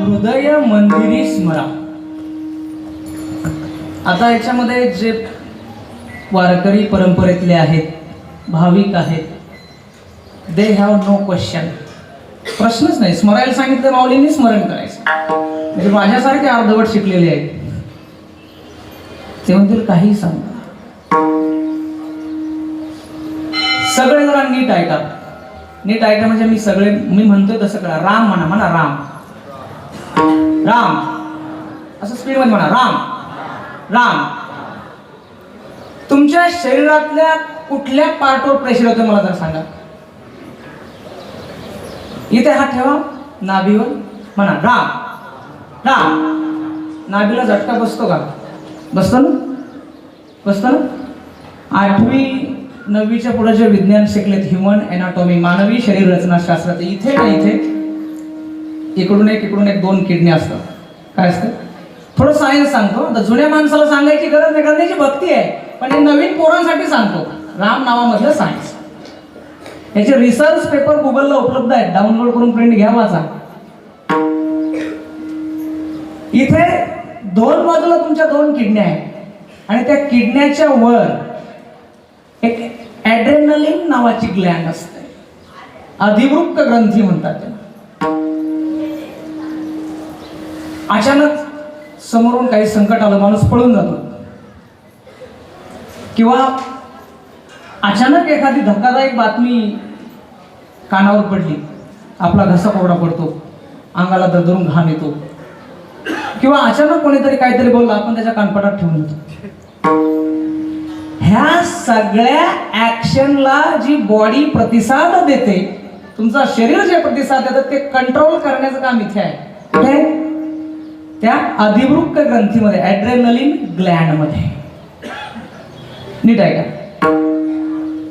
हृदय मंदिरी स्मरा. आता याच्यामध्ये जे वारकरी परंपरेतले आहेत भाविक आहेत दे हॅव नो क्वेश्चन प्रश्नच नाही. स्मरायला सांगितलं माऊलींनी स्मरण करायचं. म्हणजे माझ्यासारखे अर्धवट शिकलेले आहेत. ते म्हणतील काही सांगा सगळे जरा नीट ऐका. नीट ऐका म्हणजे मी सगळे मी म्हणतोय तसं करा. राम म्हणा म्हणा राम. राम. असं स्पीडमध्ये म्हणा. राम. राम. तुमच्या शरीरातल्या कुठल्या पार्टवर प्रेशर होतं मला जर सांगा. इथे हात ठेवा. नाभीवर. म्हणा राम. राम. नाभीला झटका बसतो का? बसतो ना? बसतो ना? आठवी नववीच्या पुढे जे विज्ञान शिकलेत ह्युमन एनाटॉमी मानवी शरीर रचना शास्त्रात इथे ना इथे? इकडून एक इकडून एक दोन किडनी असतात. काय असतं? थोडं सायन्स सांगतो. आता जुन्या माणसाला सांगायची गरज नाही कारण त्याची भक्ती आहे. पण हे नवीन पोरांसाठी सांगतो. राम नावामधलं सायन्स याचे रिसर्च पेपर गुगलला उपलब्ध आहेत. डाउनलोड करून प्रिंट घ्या माझा. इथे दोन बाजूला तुमच्या दोन किडन्या आहेत. आणि त्या किडन्याच्या वर एक ॲड्रेनलिन नावाची ग्लँड असते. अधिवृक्त ग्रंथी म्हणतात त्याला. अचानक समोरून काही संकट आलं माणूस पळून जातो. किंवा अचानक एखादी धक्कादायक बातमी कानावर पडली. आपला घसा कोरडा पडतो. अंगाला दरदरून घाम येतो. किंवा अचानक कोणीतरी काहीतरी बोललं आपण त्याच्या कानपटात ठेवून देतो. ह्या सगळ्या ऍक्शनला जी बॉडी प्रतिसाद देते तुमचं शरीर जे प्रतिसाद देतं ते कंट्रोल करण्याचं काम इथे आहे? त्या अधिवृक्क ग्रंथीमध्ये ॲड्रेनलिन ग्लँडमध्ये नीट आहे का?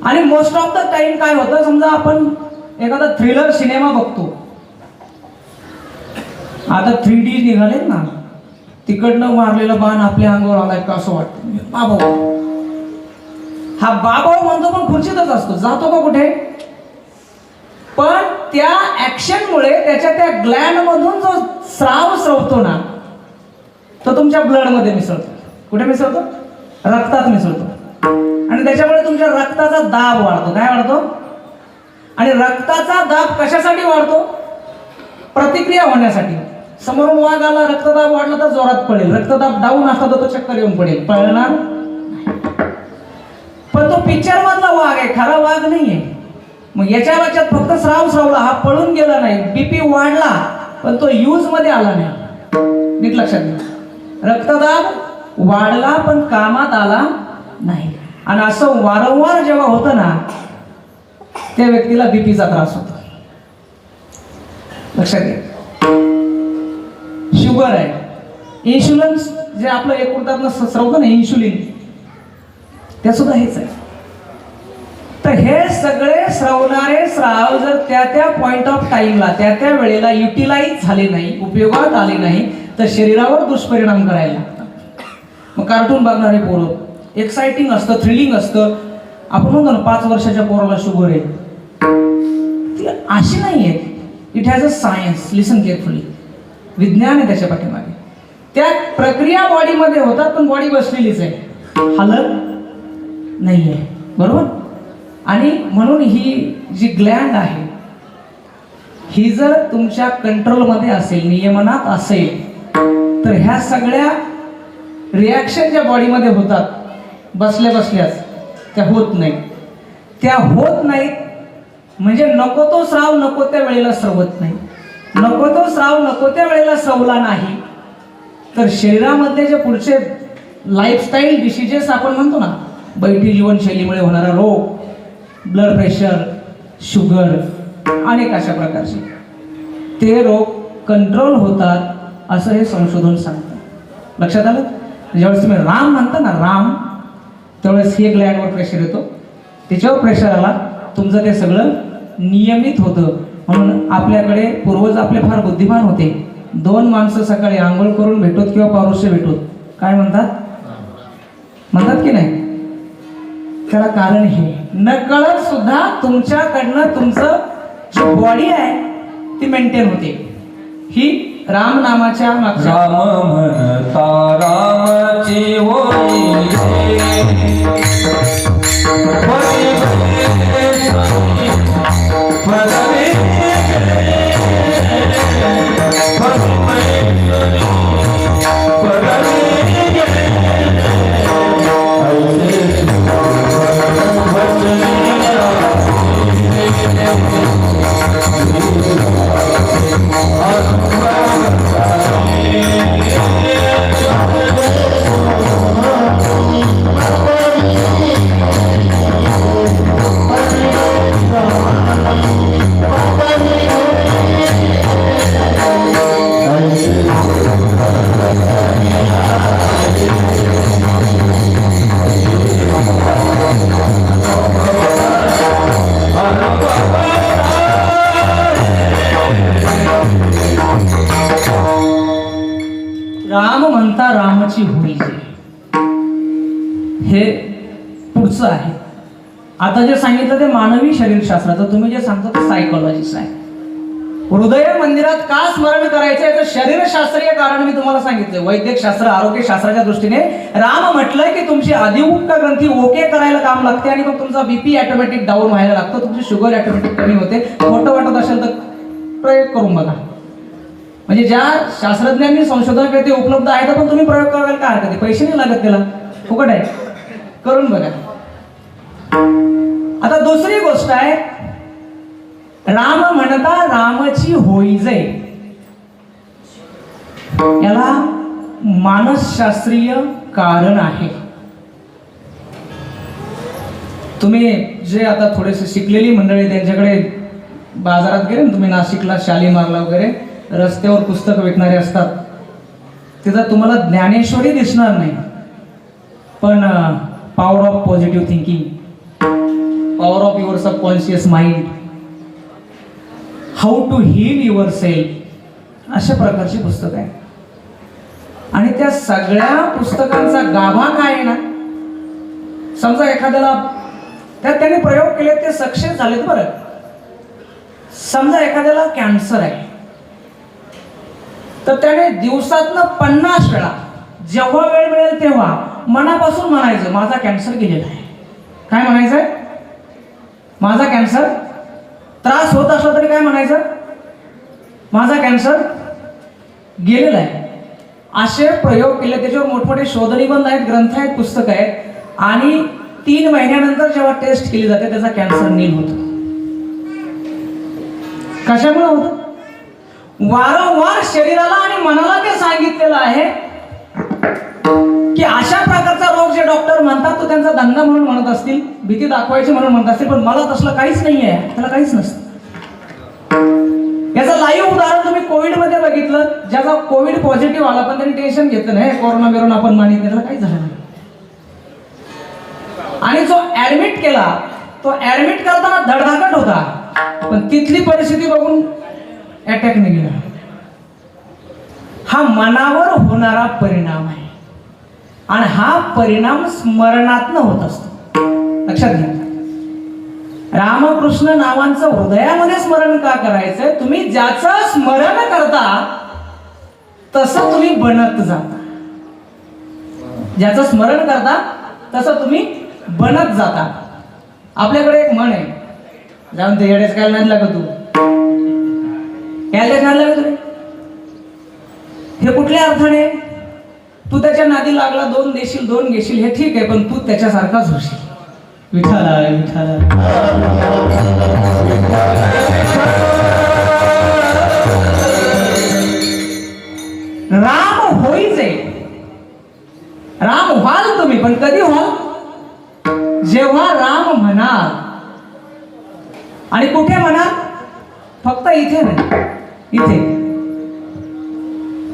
आणि मोस्ट ऑफ द टाइम काय होतं समजा आपण एखादा थ्रिलर सिनेमा बघतो. आता थ्री डी निघालेत ना तिकडनं मारलेला बाण आपल्या अंगावर आलाय का असं वाटतं. बाबा. हा बाबा म्हणतो पण खुर्चीतच असतो. जातो का कुठे? पण त्या ऍक्शनमुळे त्याच्या त्या ग्लँड मधून जो स्राव स्रवतो ना तो तुमच्या ब्लडमध्ये मिसळतो. कुठे मिसळतो? रक्तात मिसळतो. आणि त्याच्यामुळे तुमच्या रक्ताचा दाब वाढतो. काय वाढतो? आणि रक्ताचा दाब कशासाठी वाढतो? प्रतिक्रिया होण्यासाठी. समोरून वाघ आला रक्तदाब वाढला तर जोरात पडेल. रक्तदाब डाऊन असला तर तो चक्कर येऊन पडेल. पळणार पण तो पिक्चर मधला वाघ आहे. खरा वाघ नाहीये. मग याच्या वाच्यात फक्त स्राव स्रावला हा पळून गेला नाही. बीपी वाढला पण तो यूजमध्ये आला नाही. नीट लक्षात घ्या. रक्तदाब वाढला पण कामात आला नाही. आणि असं वारंवार जेव्हा होतं ना त्या व्यक्तीला बीपीचा त्रास होतो. लक्षात घ्या. शुगर आहे. इन्शुलन्स जे आपलं एकूण स्रवतं ना इन्शुलिन त्या सुद्धा हेच आहे. तर हे सगळे स्रवणारे स्राव जर त्या त्या पॉइंट ऑफ टाइमला त्या त्या वेळेला युटिलाइज झाले नाही उपयोगात आले नाही तर शरीरावर दुष्परिणाम करायला लागतात. मग कार्टून बघणारे पोरं एक्साइटिंग असतं थ्रिलिंग असतं. आपण म्हणतो ना पाच वर्षाच्या पोराला शुगर आहे. ती अशी नाही आहे it has a science listen carefully विज्ञान आहे त्याच्या पाठीमागे. त्या प्रक्रिया बॉडीमध्ये होतात पण बॉडी बसलेलीच आहे. हलत नाही आहे बरोबर? आणि म्हणून ही जी ग्लँड आहे ही जर तुमच्या कंट्रोलमध्ये असेल नियमनात असेल तर ह्या सगळ्या रिॲक्शन ज्या बॉडीमध्ये होतात बसल्या बसल्याच त्या होत नाहीत. त्या होत नाहीत म्हणजे नको तो स्राव नको त्या वेळेला स्रवत नाही. नको तो स्राव नको त्या वेळेला सवला नाही. तर शरीरामध्ये जे पुढचे लाईफस्टाईल डिसिजेस आपण म्हणतो ना बैठी जीवनशैलीमुळे होणारा रोग ब्लड प्रेशर शुगर अनेक अशा प्रकारचे. ते रोग कंट्रोल होतात. असं हे संशोधन सांगतं. लक्षात आलं? ज्यावेळेस तुम्ही राम म्हणता ना राम त्यावेळेस हे ग्लॅडवर प्रेशर येतो. त्याच्यावर प्रेशर आला तुमचं ते सगळं नियमित होतं. म्हणून आपल्याकडे पूर्वज आपले फार बुद्धिमान होते. दोन माणसं सकाळी आंघोळ करून भेटोत किंवा पारुष्य भेटोत. काय म्हणतात? म्हणतात की नाही? त्याला कारण हे. नकळत सुद्धा तुमच्याकडनं तुमचं जी बॉडी आहे ती मेंटेन होते. ही राम नामाच्या मागच्या राम म्हणता रामाची होई जे सांगितलं ते मानवी शरीरशास्त्राचं. तुम्ही जे सांगता ते सायकोलॉजिस्ट आहे. हृदय मंदिरात का स्मरण करायचं याचं शरीरशास्त्रीय कारण मी तुम्हाला सांगितलं वैद्यकशास्त्र आरोग्यशास्त्राच्या दृष्टीने राम म्हटलंय की तुमची अधिउक्त ग्रंथी ओके करायला काम लागते आणि मग तुमचा बीपी ऑटोमॅटिक डाऊन व्हायला लागतो. तुमची शुगर ऑटोमॅटिक कमी होते. खोटं वाटत असेल तर प्रयोग करून बघा. म्हणजे ज्या शास्त्रज्ञांनी संशोधन केले ते उपलब्ध आहेत पण तुम्ही प्रयोग करायला काय हरकत आहे? पैसे नाही लागत त्याला. फुकट आहे. करून बघा. दुसरी गोष्ट आहे राम म्हणता रामाची होईजय याला मानसशास्त्रीय कारण आहे. तुम्ही जे आता थोडेसे शिकलेली मंडळी त्यांच्याकडे बाजारात गेले ना तुम्ही नाशिकला शालीमारला वगैरे रस्त्यावर पुस्तक विकणारे असतात. तिथं तुम्हाला ज्ञानेश्वरी दिसणार नाही. पण power of positive thinking power of your subconscious mind how to heal yourself अशा प्रकारची पुस्तक आहे आणि त्या सगळ्या पुस्तकांचा गाभा काय आहे ना? समजा एखाद्याला त्यात त्याने प्रयोग केले ते सक्सेस झालेत बरं. समजा एखाद्याला कॅन्सर आहे. तर त्याने दिवसातनं पन्नास वेळा जेव्हा वेळ मिळेल तेव्हा मनापासून म्हणायचं माझा कॅन्सर गेलेला आहे. काय म्हणायचं आहे कॅन्सर? त्रास होत असला तरी काय म्हणायचं? माझा कॅन्सर गेलेला आहे. असे प्रयोग केले त्याच्यावर मोठमोठे शोधनिबंध आहेत ग्रंथ आहेत पुस्तकं आहेत. आणि तीन महिन्यानंतर जेव्हा टेस्ट केली जाते त्याचा कॅन्सर नील होतो. कशामुळे होतं? वारंवार शरीराला आणि मनाला ते सांगितलेलं आहे की अशा प्रकारचा रोग जे डॉक्टर म्हणतात तो त्यांचा धंदा म्हणून म्हणत असतील भीती दाखवायची म्हणून म्हणत असतील पण मला तसलं काहीच नाही आहे त्याला काहीच नसतं. याचं लाईव्ह उदाहरण तुम्ही कोविडमध्ये बघितलं ज्याचा कोविड पॉझिटिव्ह आला पण त्यांनी टेन्शन घेतलं नाही. कोरोना बिरोना आपण मानित त्याला काही झालं नाही. आणि जो ऍडमिट केला तो ऍडमिट करताना धडधाकट होता. पण तिथली परिस्थिती बघून अटॅकने गेला. हा मनावर होणारा परिणाम आहे. आणि हा परिणाम स्मरणातनं होत असतो. लक्षात घ्या. रामकृष्ण नावांचं हृदयामध्ये स्मरण का करायचं तुम्ही ज्याचं स्मरण करता तसं तुम्ही बनत जाता ज्याचं स्मरण करता तसं तुम्ही बनत जाता. आपल्याकडे एक म्हण आहे. जाऊन ते येडेच काय नाही लागत तू. काय नाही लागत हे कुठल्या अर्थाने? तू त्याच्या नादी लागला दोन देशील दोन घेशील हे ठीक आहे पण तू त्याच्यासारखाच होशील विठाला विठाला राम होईचे. राम व्हाल तुम्ही पण कधी व्हाल? जेव्हा राम म्हणाल. आणि कुठे म्हणाल? फक्त इथे नाही इथे.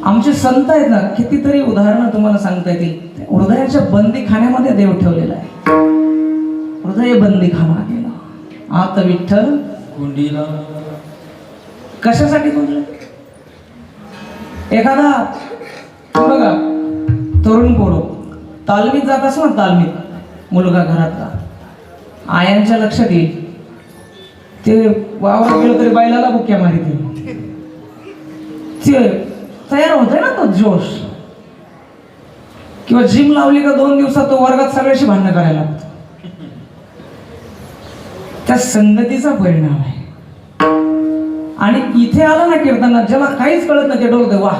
आमचे संत आहेत ना कितीतरी उदाहरणं तुम्हाला सांगता येतील. हृदयाच्या बंदीखान्यामध्ये देव ठेवलेला आहे. हृदय बंदीखाना गेला. आत विठ्ठल. कुंडीला. कशासाठी बोललं एखादा बघा तरुण पोरो. तालमीत जात असो ना तालमीत. मुलगा घरातला. आयांच्या लक्षात येईल. ते वावरात गेलं तरी बैलाला बुक्या मारिते ते तयार होतोय ना तो जोश? किंवा जिम लावली का दोन दिवसात तो वर्गात सगळ्याशी भांडणं करायला लागतो. त्या संगतीचा परिणाम आहे. आणि इथे आला ना कीर्तनात ज्याला काहीच कळत नाही ते डोलतं वा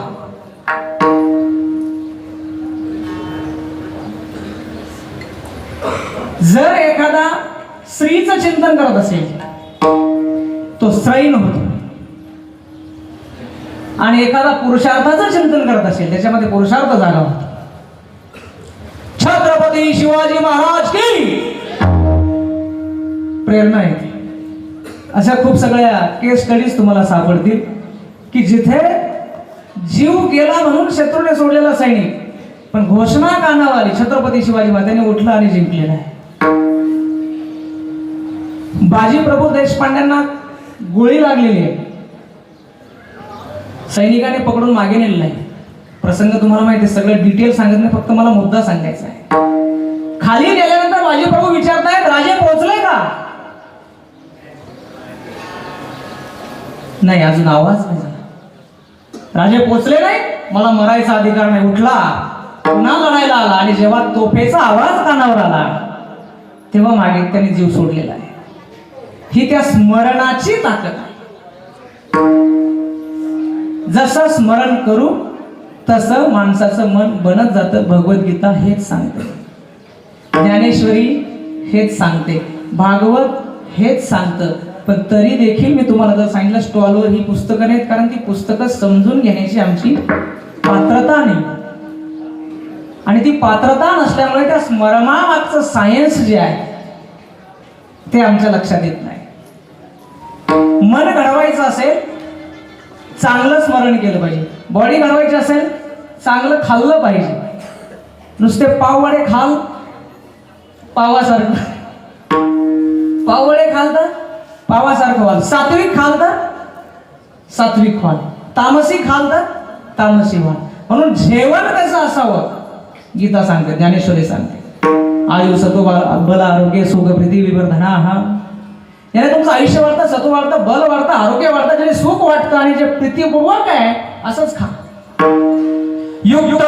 जर एखादा स्त्रीचं चिंतन करत असेल तो स्त्रैन होतो आणि एखादा पुरुषार्थाचं चिंतन करत असेल त्याच्यामध्ये पुरुषार्थ झाला छत्रपती शिवाजी महाराज की प्रेरणा येते अशा खूप सगळ्या केस स्टडीज तुम्हाला सापडतील की जिथे जीव गेला म्हणून शत्रूने सोडलेला सैनिक पण घोषणा कानावर आली छत्रपती शिवाजी महाराजांनी उठलं आणि जिंकलेला आहे बाजी प्रभू देशपांड्यांना गोळी लागलेली आहे. सैनिकाने पकडून मागे नेलं नाही. प्रसंग तुम्हाला माहिती आहे सगळं डिटेल सांगत नाही फक्त मला मुद्दा सांगायचा आहे. खाली गेल्यानंतर माझे प्रभू विचारतायत राजे पोहोचले का? नाही अजून आवाज नाही झाला. राजे पोचले नाही? मला मरायचा अधिकार नाही. उठला. पुन्हा लढायला आला आणि जेव्हा तोफेचा आवाज कानावर आला तेव्हा मागे त्यांनी जीव सोडलेला आहे. ही त्या स्मरणाची ताकद आहे. जसं स्मरण करू तसं माणसाचं मन बनत जातं. भगवद्गीता हेच सांगते. ज्ञानेश्वरी हेच सांगते. भागवत हेच सांगतं. पण तरी देखील मी तुम्हाला जर सांगितलं स्टॉलवर ही पुस्तकं नाहीत कारण ती पुस्तकं समजून घेण्याची आमची पात्रता नाही. आणि ती पात्रता नसल्यामुळे त्या स्मरणामागचं सायन्स जे आहे ते आमच्या लक्षात येत नाही. मन घडवायचं असेल चांगलं स्मरण केलं पाहिजे. बॉडी घालवायची असेल चांगलं खाल्लं पाहिजे. नुसते पाववडे खाल पावासारखं. पाववडे खाल तर पावासारखं व्हाल सात्विक खाल तर सात्विक व्हाल तामसी खाल तर तामसी व्हाल म्हणून जेवण कसं असावं? गीता सांगते ज्ञानेश्वरी सांगते. आयु सतो बल बल आरोग्य सुख प्रीती विवर्धना. हा याने तुमचं आयुष्य वाढतं सत्व वाढतं बल वाढतं आरोग्य वाढतं ज्याने सुख वाटतं आणि जे प्रीतीपूर्वक आहे असंच खा. युक्त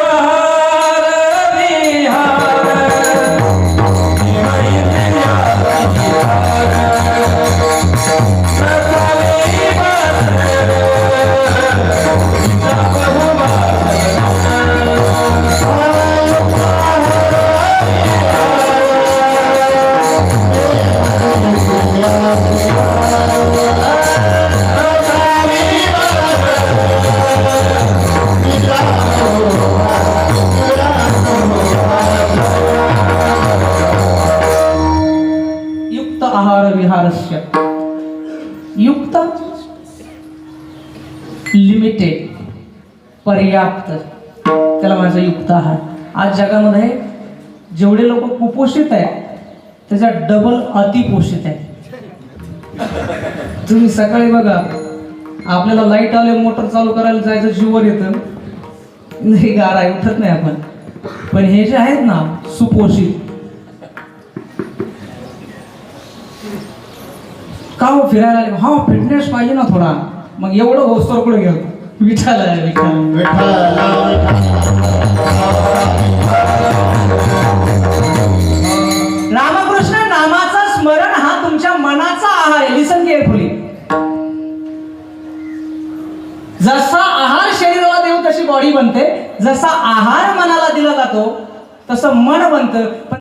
लिमिटेड पर्याप्त. त्याला माझा युक्त आहार. आज जगामध्ये जेवढे लोक कुपोषित आहेत त्याच्या डबल अतिपोषित आहे. तुम्ही सकाळी बघा आपल्याला लाइट आले मोटर चालू करायला जायचं जीवर येतं. नाही गारा उठत नाही आपण. पण हे जे आहेत ना सुपोषित. का हो फिरायला आले? हा फिटनेस पाहिजे ना थोडा. मग एवढं होस्तोर कुठे घेऊ विठाल आहे, रामकृष्ण नामाचं स्मरण हा तुमच्या मनाचा आहार आहे. लिसन केअरफुली जसा आहार शरीराला देऊ तशी बॉडी बनते. जसा आहार मनाला दिला जातो तसं मन बनतं. पण